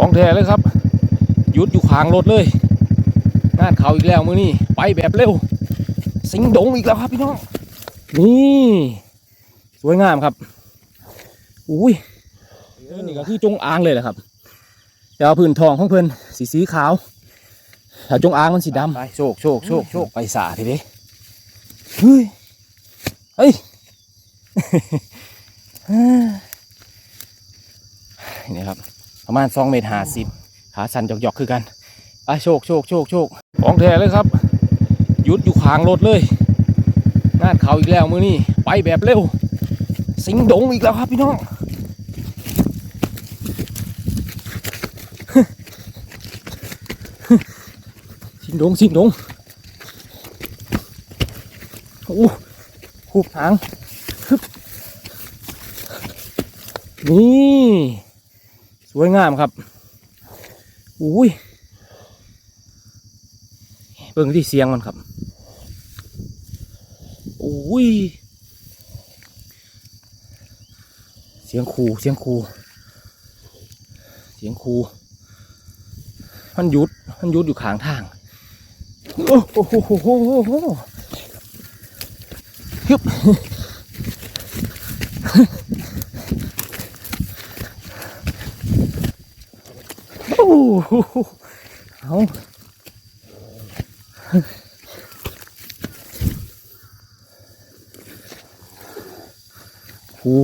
ของแท้เลยครับหยุดอยู่ขางรถเลยงานเขาอีกแล้วมือนี่ไปแบบเร็ว สิงดงอีกแล้วครับพี่น้องนี่สวยงามครับอุ้ยเออนี่ก็คือจงอางเลยแหละครับแต่ว่าพื้นทองของเพิ่นสีสีขาวถ้าจงอางมันสีดำไปโชคโชคโชคโชคไปสาทีเด้เฮ้ยเฮ้ยนี่ครับ ประมาณสองเมตรห้าสิบขาสั่นหยอกๆคือกันไปโชคโชคโชคโชคของแท้เลยครับหยุดอยู่ขางรถเลยงานเขาอีกแล้วมือนี่ไปแบบเร็ว สิงดงอีกแล้วครับพี่น้องสิงดงสิงดงโอ้หูบหางนี่ สวยงามครับอุ้ยเบิ่งที่เสียงมันครับอุ้ยเสียงคูเสียงคูเสียงคูมันหยุดมันหยุดอยู่ข้างทางโอ้โหโหโหโหโหฮึบ โอ้โห เอาโอ้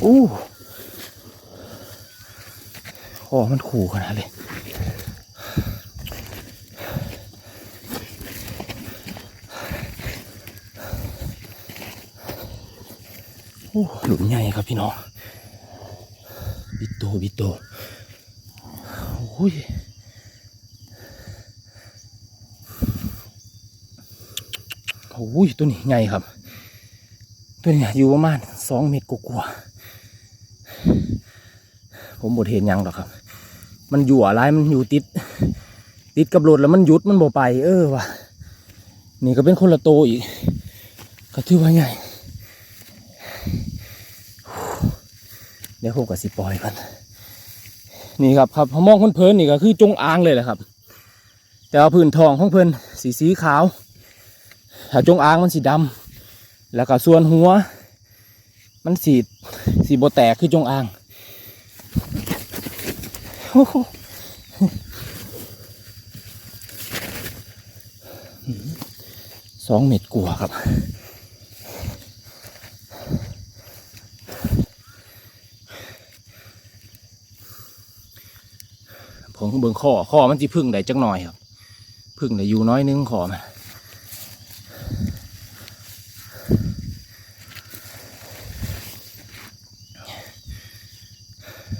โอ้คอมันขู่ขนาดเลยโอ้หลุมใหญ่ครับพี่น้อง บิดโตบิดโต ยโอ้ยตัวนี้ใหญ่ครับ ตัวนี้อยู่ประมาณสองเมตรกว่าผมบดเห็นยังหรอกครับ มันอยู่อะไรมันอยู่ติด ติดกับรถแล้วมันหยุดมันบ่ไป เออวะนี่ก็เป็นคนละโตอีก ก็ถือว่าใหญ่เดี๋ยวผมกับสิปล่อยกัน นี่ครับครับพอมองเพลินๆนี่ก็คือจงอางเลยแหละครับ แต่ว่าพื้นทองของเพิ่นสีสีขาวถ้าจงอางมันสีดำแล้วก็ส่วนหัว มันสีสีโบแตกคือจงอางสองเม็ดกว่าครับ ผมเบิ่งข้อข้อมันสิพึ่งได้จักหน่อยครับ พึ่งได้อยู่น้อยนึงขอมัน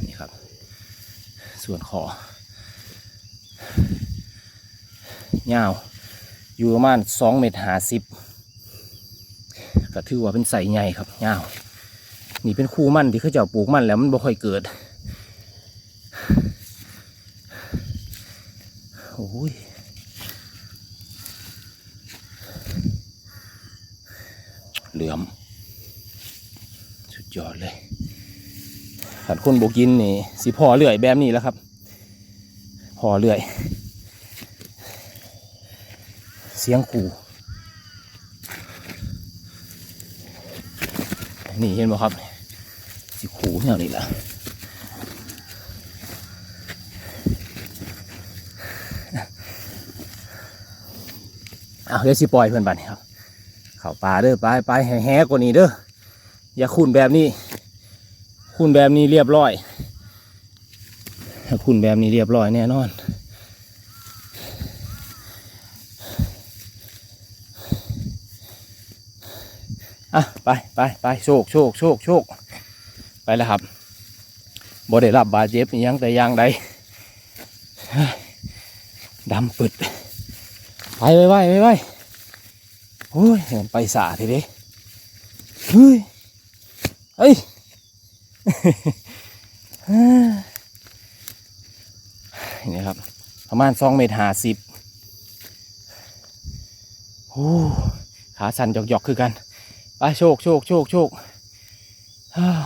นี่ครับ ส่วนคอยาว อยู่ประมาณสองเมตรหาสิบก็ถือว่าเป็นใส่ใหญ่ครับยาวนี่เป็นคู่มันที่เขาเจ้าปลูกมันแล้วมันบ่ค่อยเกิด โอ้ย เหลือม สุดยอดเลยขันคนโบกินนี่สิพอเลื่อยแบบนี้แล้วครับ พอเลื่อย เสียงขู่นี่เห็นไหมครับ สิขู่เนี่ยนี่แหละ เอาเดี๋ยวสิปล่อยเพื่อนบัดนี้ครับเข้าป่าเด้อไปไปแห่ๆกว่านี้เด้ออย่าขุนแบบนี้ขุนแบบนี้เรียบร้อยถ้าขุนแบบนี้เรียบร้อยแน่นอนอะไปไปไปโชคโชคโชคโชคไปแล้วครับบ่ได้รับบาดเจ็บยังแต่ย่างใดเฮ้ยดำปึด ไปไปไปไปไปโอ้ยเห็นไปสาทีเดีเฮ้ยเฮ้ยนี่ครับ ประมาณสองเมตรห้าสิบโอ้ขาสั่นหยอกๆคือกัน ไปโชคโชคโชคโชคอ้าว